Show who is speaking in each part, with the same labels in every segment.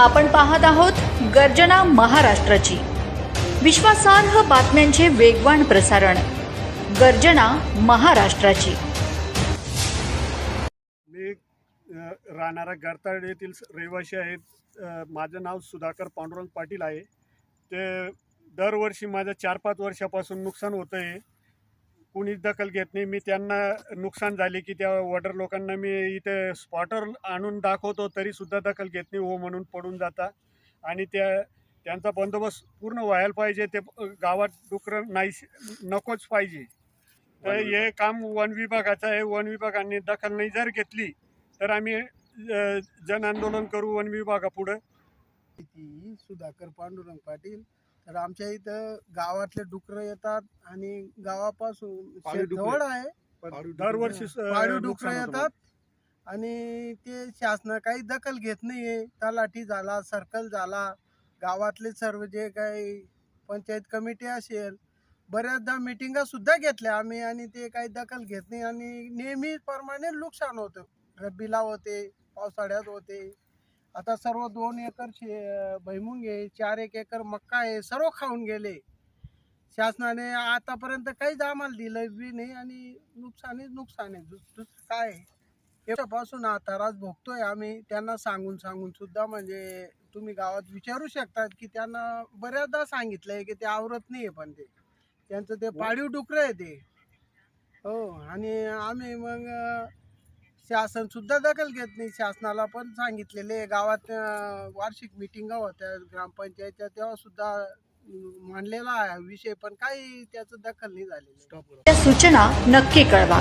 Speaker 1: आपण पाहत आहोत गर्जना महाराष्ट्राची. विश्वासार्ह बातम्यांचे वेगवान प्रसारण. गर्जना महाराष्ट्राची.
Speaker 2: मी राहणारा गारताड येथील रहिवासी आहेत. माझं नाव सुधाकर पांडुरंग पाटील आहे. ते दरवर्षी माझं चार पाच वर्षापासून नुकसान होतं आहे कुणीच दखल घेत नाही. मी त्यांना नुकसान झाले की त्या वॉटर लोकांना मी इथे स्पॉटर आणून दाखवतो तरीसुद्धा दखल घेत नाही हो म्हणून पडून जाता. आणि त्या त्यांचा बंदोबस्त पूर्ण व्हायला पाहिजे ते गावात डुकरं नाही नकोच पाहिजे. तर हे काम वन विभागाचं आहे. वन विभागाने दखल नाही जर घेतली तर आम्ही जन आंदोलन करू वन विभागापुढं.
Speaker 3: सुधाकर पांडुरंग पाटील तर आमच्या इथं गावातले डुकरं येतात आणि गावापासून
Speaker 2: पाळीव डुकरं.
Speaker 3: जवळ आहे
Speaker 2: दरवर्षी स-
Speaker 3: पाळीव
Speaker 2: नुकसान
Speaker 3: डुकरं
Speaker 2: होतं.
Speaker 3: येतात. आणि ते शासन काही दखल घेत नाहीये. तलाठी झाला सर्कल झाला. गावातले सर्व जे काही पंचायत कमिटी असेल बऱ्याचदा मिटिंगा सुद्धा घेतल्या आम्ही आणि ते काही दखल घेत नाही. आणि नेहमीप्रमाणे नुकसान होतं. रब्बीला होते पावसाळ्यात होते. आता सर्व दोन एकर शे भैमुंगे चार एक एकर मक्का आहे सर्व खाऊन गेले. शासनाने आतापर्यंत काहीच आम्हाला दिलं बी नाही आणि नुकसानच नुकसान. आहे दुस- दुसरं काय? आहे? हा त्रास भोगतोय आम्ही. त्यांना सांगून सांगून सुद्धा म्हणजे तुम्ही गावात विचारू शकतात की त्यांना बऱ्याचदा सांगितलंय की ते आवरत नाही पण ते. त्यांचं ते पाळीव डुकरं आहे ते. हो आणि आम्ही मग शासन सुद्धा दखल घेत नाही. शासनाला पण सांगितलेले गावात वार्षिक मिटिंगा होत्या ग्रामपंचायतच्या तेव्हा सुद्धा मांडलेला आहे विषय पण काही त्याचं दखल नाही झालेली
Speaker 1: या सूचना नक्की कळवा.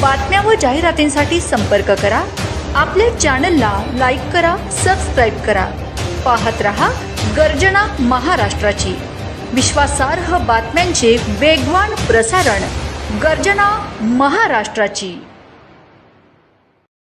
Speaker 1: बातम्या व जाहिरातींसाठी संपर्क करा. आपल्या चॅनलला लाईक करा सबस्क्राईब करा. पाहत रहा गर्जना महाराष्ट्राची. विश्वासार्ह बातम्यांचे वेगवान प्रसारण गर्जना महाराष्ट्राची.